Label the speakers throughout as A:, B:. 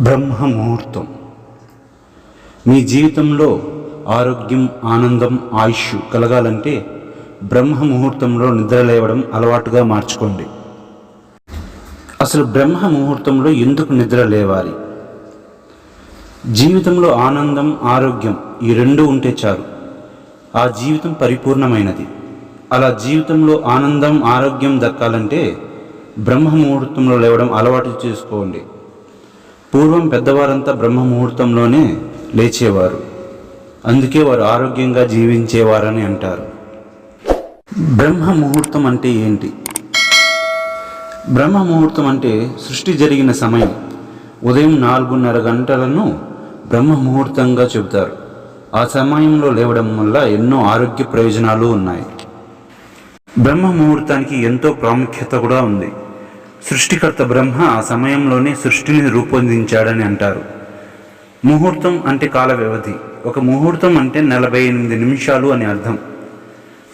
A: బ్రహ్మ ముహూర్తం మీ జీవితంలో ఆరోగ్యం ఆనందం ఆయుష్ కలగాలంటే బ్రహ్మ ముహూర్తంలో నిద్ర లేవడం అలవాటుగా మార్చుకోండి. అసలు బ్రహ్మ ముహూర్తంలో ఎందుకు నిద్ర లేవాలి? జీవితంలో ఆనందం ఆరోగ్యం ఈ రెండు ఉంటే చాలు. ఆ జీవితం పరిపూర్ణమైనది. అలా జీవితంలో ఆనందం ఆరోగ్యం దక్కాలంటే బ్రహ్మ ముహూర్తంలో లేవడం అలవాటు చేసుకోండి. పూర్వం పెద్దవారంతా బ్రహ్మ ముహూర్తంలోనే లేచేవారు. అందుకే వారు ఆరోగ్యంగా జీవించేవారని అంటారు. బ్రహ్మ ముహూర్తం అంటే ఏంటి? బ్రహ్మ ముహూర్తం అంటే సృష్టి జరిగిన సమయం. ఉదయం నాలుగున్నర గంటలను బ్రహ్మ ముహూర్తంగా చెబుతారు. ఆ సమయంలో లేవడం వల్ల ఎన్నో ఆరోగ్య ప్రయోజనాలు ఉన్నాయి. బ్రహ్మ ముహూర్తానికి ఎంతో ప్రాముఖ్యత కూడా ఉంది. సృష్టికర్త బ్రహ్మ ఆ సమయంలోనే సృష్టిని రూపొందించాడని అంటారు. ముహూర్తం అంటే కాల వ్యవధి. ఒక ముహూర్తం అంటే నలభై ఎనిమిది నిమిషాలు అని అర్థం.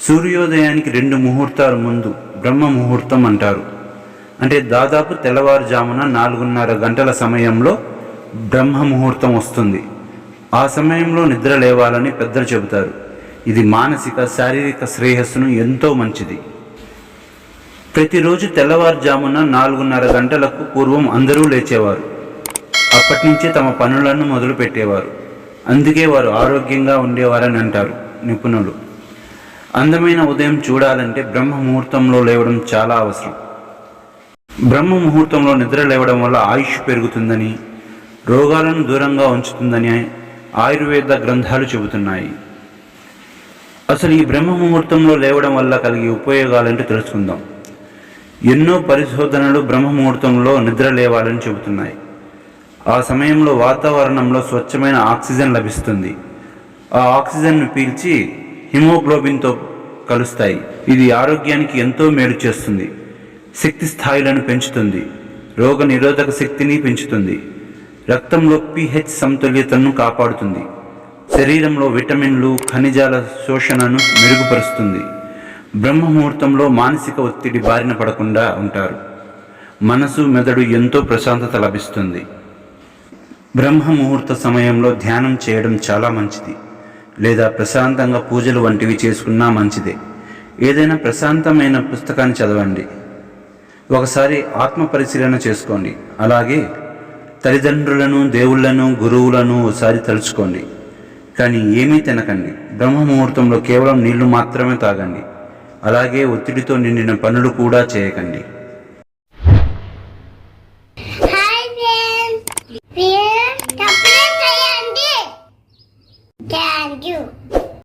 A: సూర్యోదయానికి రెండు ముహూర్తాల ముందు బ్రహ్మ ముహూర్తం అంటారు. అంటే దాదాపు తెల్లవారుజామున నాలుగున్నర గంటల సమయంలో బ్రహ్మ ముహూర్తం వస్తుంది. ఆ సమయంలో నిద్ర లేవాలని పెద్దలు చెబుతారు. ఇది మానసిక శారీరక శ్రేయస్సును ఎంతో మంచిది. ప్రతిరోజు తెల్లవారుజామున నాలుగున్నర గంటలకు పూర్వం అందరూ లేచేవారు. అప్పటి నుంచి తమ పనులను మొదలుపెట్టేవారు. అందుకే వారు ఆరోగ్యంగా ఉండేవారని అంటారు నిపుణులు. అందమైన ఉదయం చూడాలంటే బ్రహ్మ ముహూర్తంలో లేవడం చాలా అవసరం. బ్రహ్మ ముహూర్తంలో నిద్ర లేవడం వల్ల ఆయుష్ పెరుగుతుందని రోగాలను దూరంగా ఉంచుతుందని ఆయుర్వేద గ్రంథాలు చెబుతున్నాయి. అసలు ఈ బ్రహ్మ ముహూర్తంలో లేవడం వల్ల కలిగే ఉపయోగాలంటే తెలుసుకుందాం. ఎన్నో పరిశోధనలు బ్రహ్మ ముహూర్తంలో నిద్ర లేవాలని చెబుతున్నాయి. ఆ సమయంలో వాతావరణంలో స్వచ్ఛమైన ఆక్సిజన్ లభిస్తుంది. ఆ ఆక్సిజన్ను పీల్చి హిమోగ్లోబిన్తో కలుస్తాయి. ఇది ఆరోగ్యానికి ఎంతో మేలు చేస్తుంది. శక్తి స్థాయిలను పెంచుతుంది. రోగ నిరోధక శక్తిని పెంచుతుంది. రక్తంలో పిహెచ్ సమతుల్యతను కాపాడుతుంది. శరీరంలో విటమిన్లు ఖనిజాల శోషణను మెరుగుపరుస్తుంది. బ్రహ్మ ముహూర్తంలో మానసిక ఒత్తిడి బారిన పడకుండా ఉంటారు. మనసు మెదడు ఎంతో ప్రశాంతత లభిస్తుంది. బ్రహ్మ ముహూర్త సమయంలో ధ్యానం చేయడం చాలా మంచిది. లేదా ప్రశాంతంగా పూజలు వంటివి చేసుకున్నా మంచిదే. ఏదైనా ప్రశాంతమైన పుస్తకాన్ని చదవండి. ఒకసారి ఆత్మ పరిశీలన చేసుకోండి. అలాగే తల్లిదండ్రులను దేవుళ్ళను గురువులను ఒకసారి తలుచుకోండి. కానీ ఏమీ తినకండి. బ్రహ్మ ముహూర్తంలో కేవలం నీళ్ళు మాత్రమే తాగండి. అలాగే ఒత్తిడితో నిండిన పనులు కూడా చేయకండి.